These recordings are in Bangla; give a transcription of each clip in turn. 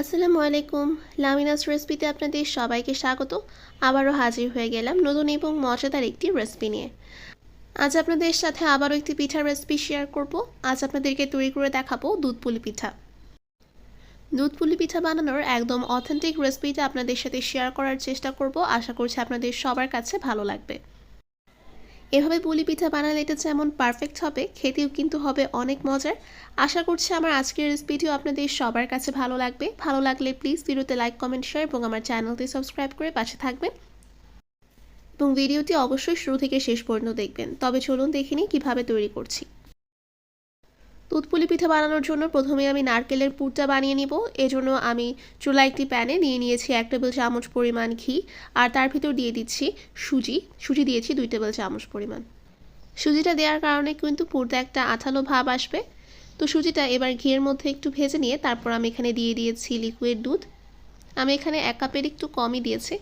আসসালামু আলাইকুম। লামিনাস রেসিপিতে আপনাদের সবাইকে স্বাগত। আবারও হাজির হয়ে গেলাম নতুন এবং মজাদার একটি রেসিপি নিয়ে। আজ আপনাদের সাথে আবারও একটি পিঠার রেসিপি শেয়ার করব। আজ আপনাদেরকে তৈরি করে দেখাবো দুধ পুলি পিঠা। দুধ পুলি পিঠা বানানোর একদম অথেন্টিক রেসিপিটা আপনাদের সাথে শেয়ার করার চেষ্টা করব। আশা করছি আপনাদের সবার কাছে ভালো লাগবে। এভাবে পুলি পিঠা বানালে এটা যেমন পারফেক্ট হবে, খেতেও কিন্তু হবে অনেক মজার। আশা করছি আমার আজকের রেসিপিটিও আপনাদের সবার কাছে ভালো লাগবে। ভালো লাগলে প্লিজ ভিডিওতে লাইক কমেন্ট শেয়ার এবং আমার চ্যানেলটি সাবস্ক্রাইব করে পাশে থাকবেন। এবং ভিডিওটি অবশ্যই শুরু থেকে শেষ পর্যন্ত দেখবেন। তবে চলুন দেখিনি নিই কীভাবে তৈরি করছি। দুধ পুলি পিঠা বানানোর জন্য প্রথমে আমি নারকেলের পুরটা বানিয়ে নিব। এজন্য আমি চুলা একটি প্যানে নিয়ে নিয়েছি এক টেবিল চামচ পরিমাণ ঘি আর তার ভিতর দিয়ে দিচ্ছি সুজি। সুজি দিয়েছি দুই টেবিল চামচ পরিমাণ। সুজিটা দেওয়ার কারণে কিন্তু পুরটা একটা আঠালো ভাব আসবে। তো সুজিটা এবার ঘিয়ের মধ্যে একটু ভেজে নিয়ে তারপর আমি এখানে দিয়ে দিয়েছি লিকুইড দুধ। আমি এখানে এক কাপের একটু কমই দিয়েছি।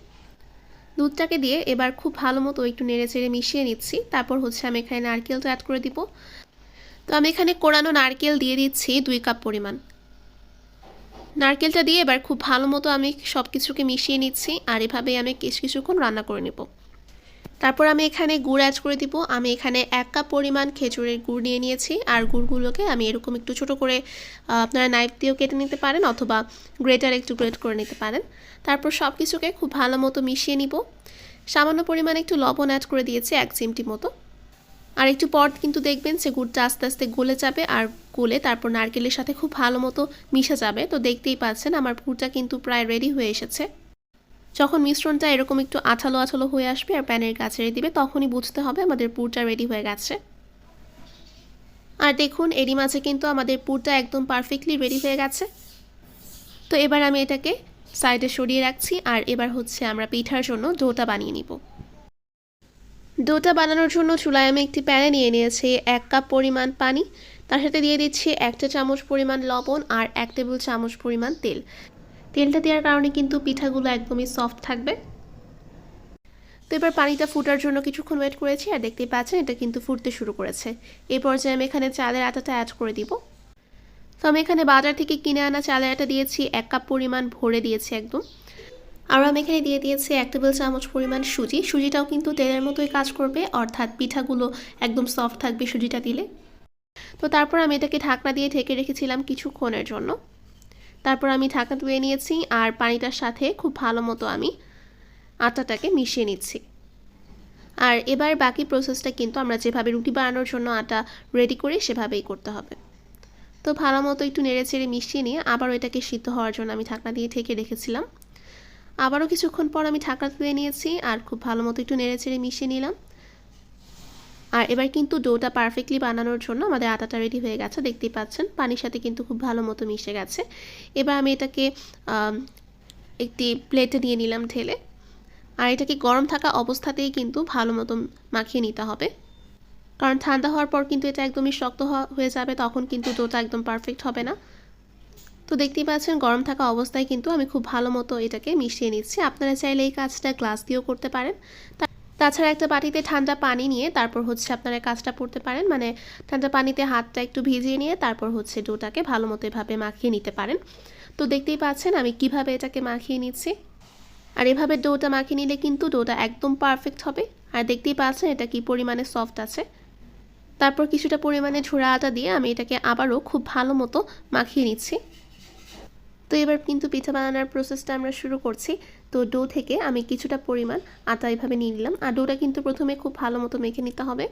দুধটাকে দিয়ে এবার খুব ভালো মতো একটু নেড়ে চেড়ে মিশিয়ে নিচ্ছি। তারপর হচ্ছে আমি এখানে নারকেলটা অ্যাড করে দিব। তো আমি এখানে কোরানো নারকেল দিয়ে দিচ্ছি দুই কাপ পরিমাণ। নারকেলটা দিয়ে এবার খুব ভালো মতো আমি সব কিছুকে মিশিয়ে নিচ্ছি আর এভাবেই আমি কিছু কিছুক্ষণ রান্না করে নেব। তারপর আমি এখানে গুড় অ্যাড করে দিব। আমি এখানে এক কাপ পরিমাণ খেজুরের গুড় নিয়ে নিয়েছি আর গুড়গুলোকে আমি এরকম একটু ছোট করে আপনারা নাইফ দিয়েও কেটে নিতে পারেন অথবা গ্রেটার একটু গ্রেট করে নিতে পারেন। তারপর সব কিছুকে খুব ভালো মতো মিশিয়ে নিব। সামান্য পরিমাণে একটু লবণ অ্যাড করে দিয়েছি এক চিমটি মতো। আর একটু পর কিন্তু দেখবেন, সে গুড়টা আস্তে আস্তে গলে যাবে আর গলে তারপর নারকেলের সাথে খুব ভালো মতো মিশে যাবে। তো দেখতেই পাচ্ছেন আমার পুরটা কিন্তু প্রায় রেডি হয়ে এসেছে। যখন মিশ্রণটা এরকম একটু আঠালো আঠালো হয়ে আসবে আর প্যানের কাছে দিবে, তখনই বুঝতে হবে আমাদের পুরটা রেডি হয়ে গেছে। আর দেখুন, এরই মাঝে কিন্তু আমাদের পুরটা একদম পারফেক্টলি রেডি হয়ে গেছে। তো এবার আমি এটাকে সাইডে সরিয়ে রাখছি আর এবার হচ্ছে আমরা পিঠার জন্য ডোটা বানিয়ে নিব। ডোটা বানানোর জন্য চুলায় আমি একটি প্যানে নিয়ে নিয়েছি এক কাপ পরিমাণ পানি। তার সাথে দিয়ে দিচ্ছি একটা চামচ পরিমাণ লবণ আর এক টেবিল চামচ পরিমাণ তেল। তেলটা দেওয়ার কারণে কিন্তু পিঠাগুলো একদমই সফট থাকবে। তো এবার পানিটা ফুটার জন্য কিছুক্ষণ ওয়েট করেছি আর দেখতেই পাচ্ছেন এটা কিন্তু ফুটতে শুরু করেছে। এই পর্যায়ে আমি এখানে চালের আটাটা অ্যাড করে দিব। তো আমি এখানে বাজার থেকে কিনে আনা চালের আটা দিয়েছি, এক কাপ পরিমাণ ভরে দিয়েছি একদম। আর আমি এখানে দিয়ে দিয়েছি এক টেবিল চামচ পরিমাণ সুজি। সুজিটাও কিন্তু তেলের মতোই কাজ করবে, অর্থাৎ পিঠাগুলো একদম সফট থাকবে সুজিটা দিলে। তো তারপর আমি এটাকে ঢাকনা দিয়ে ঢেকে রেখেছিলাম কিছুক্ষণের জন্য। তারপর আমি ঢাকনা ধুয়ে নিয়েছি আর পানিটার সাথে খুব ভালো মতো আমি আটাটাকে মিশিয়ে নিচ্ছি। আর এবার বাকি প্রসেসটা কিন্তু আমরা যেভাবে রুটি বানানোর জন্য আটা রেডি করি, সেভাবেই করতে হবে। তো ভালো মতো একটু নেড়ে চেড়ে মিশিয়ে নিয়ে আবার এটাকে সিদ্ধ হওয়ার জন্য আমি ঢাকনা দিয়ে ঢেকে রেখেছিলাম। আবারও কিছুক্ষণ পর আমি ঢাকনা তুলে নিয়েছি আর খুব ভালো মতো একটু নেড়ে চেড়ে মিশিয়ে নিলাম। আর এবার কিন্তু ডোটা পারফেক্টলি বানানোর জন্য আমাদের আটাটা রেডি হয়ে গেছে, দেখতেই পাচ্ছেন। পানির সাথে কিন্তু খুব ভালো মতো মিশে গেছে। এবার আমি এটাকে একটি প্লেটে নিয়ে নিলাম ঢেলে। আর এটাকে গরম থাকা অবস্থাতেই কিন্তু ভালো মতো মাখিয়ে নিতে হবে। কারণ ঠান্ডা হওয়ার পর কিন্তু এটা একদমই শক্ত হয়ে যাবে, তখন কিন্তু ডোটা একদম পারফেক্ট হবে না। তো দেখতেই পাচ্ছেন গরম থাকা অবস্থায় কিন্তু আমি খুব ভালো মতো এটাকে মিশিয়ে নিচ্ছি। আপনারা চাইলে এই কাজটা গ্লাস দিয়েও করতে পারেন। তাছাড়া একটা বাটিতে ঠান্ডা পানি নিয়ে তারপর হচ্ছে আপনারা কাজটা করতে পারেন। মানে ঠান্ডা পানিতে হাতটা একটু ভিজিয়ে নিয়ে তারপর হচ্ছে ডোটাকে ভালো মতো এভাবে মাখিয়ে নিতে পারেন। তো দেখতেই পাচ্ছেন আমি কীভাবে এটাকে মাখিয়ে নিচ্ছি। আর এভাবে ডোটা মাখিয়ে নিলে কিন্তু ডোটা একদম পারফেক্ট হবে। আর দেখতেই পাচ্ছেন এটা কি পরিমাণে সফট আছে। তারপর কিছুটা পরিমাণে ঝোড়া আটা দিয়ে আমি এটাকে আবারও খুব ভালো মতো মাখিয়ে নিচ্ছি। তো এবার কিন্তু পিঠা বানানোর প্রসেসটা আমরা শুরু করছি। তো ডো থেকে আমি কিছুটা পরিমাণ আটা এভাবে নিয়ে নিলাম। আর ডোটা কিন্তু প্রথমে খুব ভালো মতো মেখে নিতে হবে।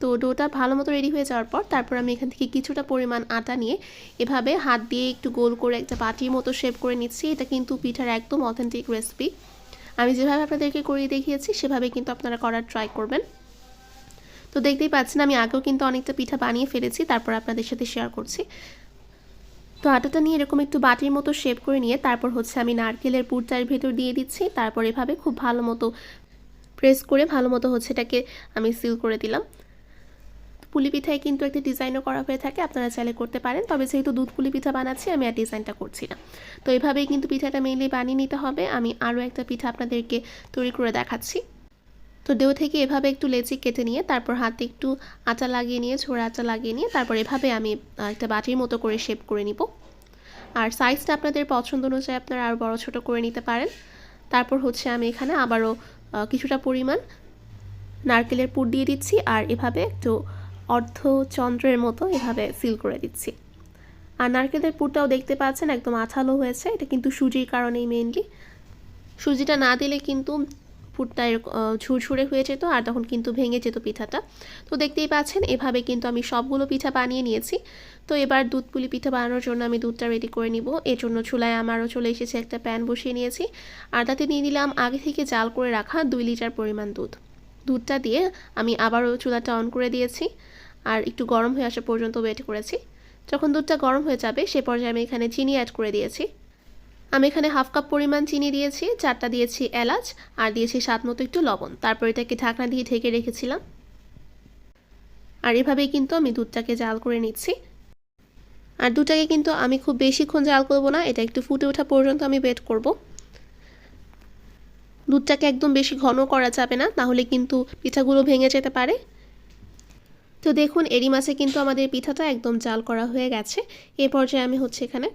তো ডোটা ভালো মতো রেডি হয়ে যাওয়ার পর তারপর আমি এখান থেকে কিছুটা পরিমাণ আটা নিয়ে এভাবে হাত দিয়ে একটু গোল করে একটা বাটির মতো শেপ করে নিচ্ছি। এটা কিন্তু পিঠার একদম অথেন্টিক রেসিপি আমি যেভাবে আপনাদেরকে করিয়ে দেখিয়েছি, সেভাবে কিন্তু আপনারা করার ট্রাই করবেন। তো দেখতেই পাচ্ছেন, আমি আগেও কিন্তু অনেকটা পিঠা বানিয়ে ফেলেছি, তারপর আপনাদের সাথে শেয়ার করছি। তো আটাটা নিয়ে এরকম একটু বাটির মতো শেপ করে নিয়ে তারপর হচ্ছে আমি নারকেলের পুরটার ভেতর দিয়ে দিচ্ছি। তারপর এভাবে খুব ভালো মতো প্রেস করে ভালো মতো হচ্ছে এটাকে আমি সিল করে দিলাম। পুলি পিঠায় কিন্তু একটা ডিজাইনও করা হয়ে থাকে, আপনারা চাইলে করতে পারেন। তবে যেহেতু দুধ পুলি পিঠা বানাচ্ছি, আমি আর ডিজাইনটা করছি না। তো এভাবেই কিন্তু পিঠাটা মেনলি বানিয়ে নিতে হবে। আমি আরও একটা পিঠা আপনাদেরকে তৈরি করে দেখাচ্ছি। তো ডেউ থেকে এভাবে একটু লেচি কেটে নিয়ে তারপর হাতে একটু আটা লাগিয়ে নিয়ে, ছোড়া আটা লাগিয়ে নিয়ে তারপর এভাবে আমি একটা বাটির মতো করে শেপ করে নিব। আর সাইজটা আপনাদের পছন্দ অনুযায়ী আপনারা আরও বড় ছোট করে নিতে পারেন। তারপর হচ্ছে আমি এখানে আবারও কিছুটা পরিমাণ নারকেলের পুর দিয়ে দিচ্ছি আর এভাবে একটু অর্ধচন্দ্রের মতো এভাবে সিল করে দিচ্ছি। আর নারকেলের পুরটাও দেখতে পাচ্ছেন একদম আঠালো হয়েছে, এটা কিন্তু সুজির কারণেই মেনলি সুজিটা না দিলে কিন্তু পুরটা ঝুরঝুরে হয়ে যেত আর তখন কিন্তু ভেঙে যেত পিঠাটা। তো দেখতেই পাচ্ছেন, এভাবে কিন্তু আমি সবগুলো পিঠা বানিয়ে নিয়েছি। তো এবার দুধ পুলি পিঠা বানানোর জন্য আমি দুধটা রেডি করে নিব। এর জন্য চুলায় আমারও চলে এসেছে একটা প্যান বসিয়ে নিয়েছি। আর তাতে নিয়ে নিলাম আগে থেকে জাল করে রাখা দুই লিটার পরিমাণ দুধ। দুধটা দিয়ে আমি আবারও চুলাটা অন করে দিয়েছি আর একটু গরম হয়ে আসা পর্যন্ত ওয়েট করেছি। যখন দুধটা গরম হয়ে যাবে, সে পর্যায়ে আমি এখানে চিনি অ্যাড করে দিয়েছি। আমি এখানে হাফ কাপ পরিমাণ চিনি দিয়েছি, চারটা দিয়েছি এলাচ, আর দিয়েছি স্বাদ মতো একটু লবণ। তারপর এটাকে ঢাকনা দিয়ে ঢেকে রেখেছিলাম। আর এভাবেই কিন্তু আমি দুধটাকে জাল করে নিচ্ছি। আর দুধটাকে কিন্তু আমি খুব বেশিক্ষণ জাল করব না, এটা একটু ফুটে ওঠা পর্যন্ত আমি ওয়েট করব। দুধটাকে একদম বেশি ঘন করা যাবে না, তাহলে কিন্তু পিঠাগুলো ভেঙে যেতে পারে। তো দেখুন এরি মাছে কিন্তু আমাদের পিঠাটা একদম জাল করা হয়ে গেছে। এ পর্যায়ে আমি হচ্ছে এখানে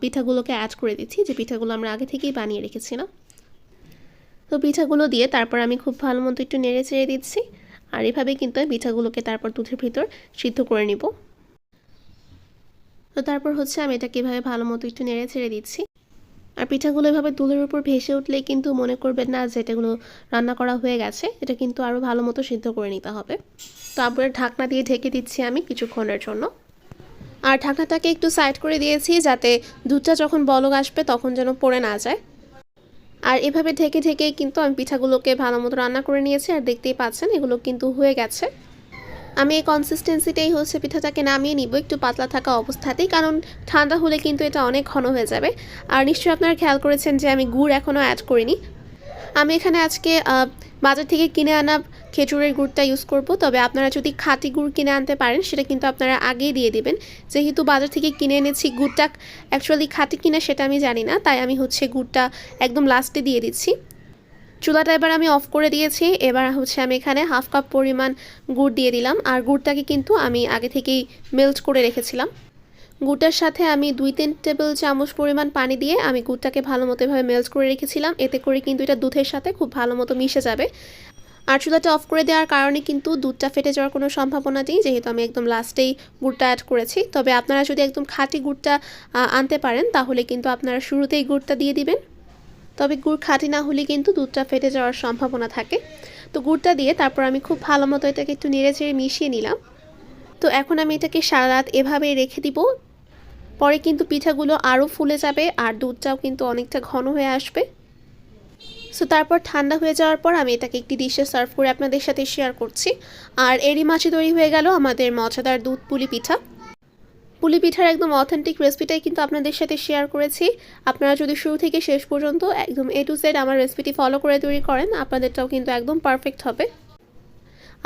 পিঠাগুলোকে অ্যাড করে দিচ্ছি, যে পিঠাগুলো আমরা আগে থেকেই বানিয়ে রেখেছিলাম। তো পিঠাগুলো দিয়ে তারপর আমি খুব ভালো মতো একটু নেড়ে চেড়ে দিচ্ছি, আর এভাবে কিন্তু আমি পিঠাগুলোকে তারপর দুধের ভিতর সিদ্ধ করে নিব। তো তারপর হচ্ছে আমি এটাকে এভাবে ভালো মতো একটু নেড়ে ছেড়ে দিচ্ছি। আর পিঠাগুলো এভাবে দুধের উপর ভেসে উঠলে কিন্তু মনে করবেন না যে এটাগুলো রান্না করা হয়ে গেছে, এটা কিন্তু আরও ভালো মতো সিদ্ধ করে নিতে হবে। তো আবার ঢাকনা দিয়ে ঢেকে দিচ্ছি আমি কিছুক্ষণের জন্য। আর ঢাকনাটাকে একটু সাইড করে দিয়েছি যাতে দুধটা যখন বলক আসবে তখন যেন পড়ে না যায়। আর এভাবে ঢেকে ঢেকে কিন্তু আমি পিঠাগুলোকে ভালো মতো রান্না করে নিয়েছি আর দেখতেই পাচ্ছেন এগুলো কিন্তু হয়ে গেছে। আমি এই কনসিস্টেন্সিটাই হচ্ছে পিঠাটাকে নামিয়ে নিব, একটু পাতলা থাকা অবস্থাতেই, কারণ ঠান্ডা হলে কিন্তু এটা অনেক ঘন হয়ে যাবে। আর নিশ্চয়ই আপনারা খেয়াল করেছেন যে আমি গুড় এখনও অ্যাড করিনি। আমি এখানে আজকে বাজার থেকে কিনে আনা খেজুরের গুড়টা ইউজ করব। তবে আপনারা যদি খাঁটি গুড় কিনে আনতে পারেন, সেটা কিন্তু আপনারা আগেই দিয়ে দিবেন। যেহেতু বাজার থেকে কিনে এনেছি গুড়টা অ্যাকচুয়ালি খাঁটি কিনা সেটা আমি জানি না, তাই আমি হচ্ছে গুড়টা একদম লাস্টে দিয়ে দিচ্ছি। চুলাটা এবার আমি অফ করে দিয়েছি, এবার হচ্ছে আমি এখানে হাফ কাপ পরিমাণ গুড় দিয়ে দিলাম। আর গুড়টাকে কিন্তু আমি আগে থেকেই মেল্ট করে রেখেছিলাম। গুড়টার সাথে আমি দুই তিন টেবিল চামচ পরিমাণ পানি দিয়ে আমি গুড়টাকে ভালো মতো এভাবে মেল্ট করে রেখেছিলাম। এতে করে কিন্তু এটা দুধের সাথে খুব ভালো মতো মিশে যাবে। আর চুলাটা অফ করে দেওয়ার কারণে কিন্তু দুধটা ফেটে যাওয়ার কোনো সম্ভাবনা নেই, যেহেতু আমি একদম লাস্টেই গুড়টা অ্যাড করেছি। তবে আপনারা যদি একদম খাঁটি গুড়টা আনতে পারেন, তাহলে কিন্তু আপনারা শুরুতেই গুড়টা দিয়ে দিবেন। তবে গুড় খাঁটি না হলে কিন্তু দুধটা ফেটে যাওয়ার সম্ভাবনা থাকে। তো গুড়টা দিয়ে তারপর আমি খুব ভালো মতো এটাকে একটু নেড়ে চেড়ে মিশিয়ে নিলাম। তো এখন আমি এটাকে সারা রাত এভাবেই রেখে দিব। পরে কিন্তু পিঠাগুলো আরও ফুলে যাবে আর দুধটাও কিন্তু অনেকটা ঘন হয়ে আসবে। সো তারপর ঠান্ডা হয়ে যাওয়ার পর আমি এটাকে একটি ডিশে সার্ভ করে আপনাদের সাথে শেয়ার করছি। আর এরই মাছে তৈরি হয়ে গেল আমাদের মজাদার দুধ পুলি পিঠা। পুলি পিঠার একদম অথেন্টিক রেসিপিটাই কিন্তু আপনাদের সাথে শেয়ার করেছি। আপনারা যদি শুরু থেকে শেষ পর্যন্ত একদম এ টু জেড আমার রেসিপিটি ফলো করে তৈরি করেন, আপনাদেরটাও কিন্তু একদম পারফেক্ট হবে।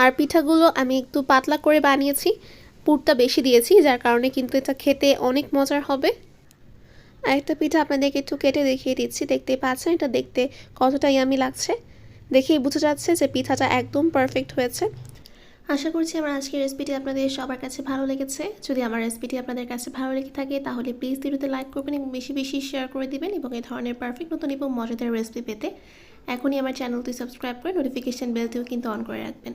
আর পিঠাগুলো আমি একটু পাতলা করে বানিয়েছি। পুরটা বেশি দিয়েছি, যার কারণে কিন্তু এটা খেতে অনেক মজার হবে। আর একটা পিঠা আপনাদেরকে একটু কেটে দেখিয়ে দিচ্ছি দেখতে পাচ্ছেন, এটা দেখতে কতটা ইয়ামি লাগছে। দেখেই বোঝা যাচ্ছে যে পিঠাটা একদম পারফেক্ট হয়েছে। আশা করছি আমার আজকের রেসিপিটি আপনাদের সবার কাছে ভালো লেগেছে। যদি আমার রেসিপিটি আপনাদের কাছে ভালো লেগে থাকে, তাহলে প্লিজ ভিডিওতে লাইক করবেন এবং বেশি বেশি শেয়ার করে দিবেন এবং এই ধরনের পারফেক্ট নতুন এবং মজাদার রেসিপি পেতে এখনই আমার চ্যানেলটি সাবস্ক্রাইব করে নোটিফিকেশান বেলটিও কিন্তু অন করে রাখবেন।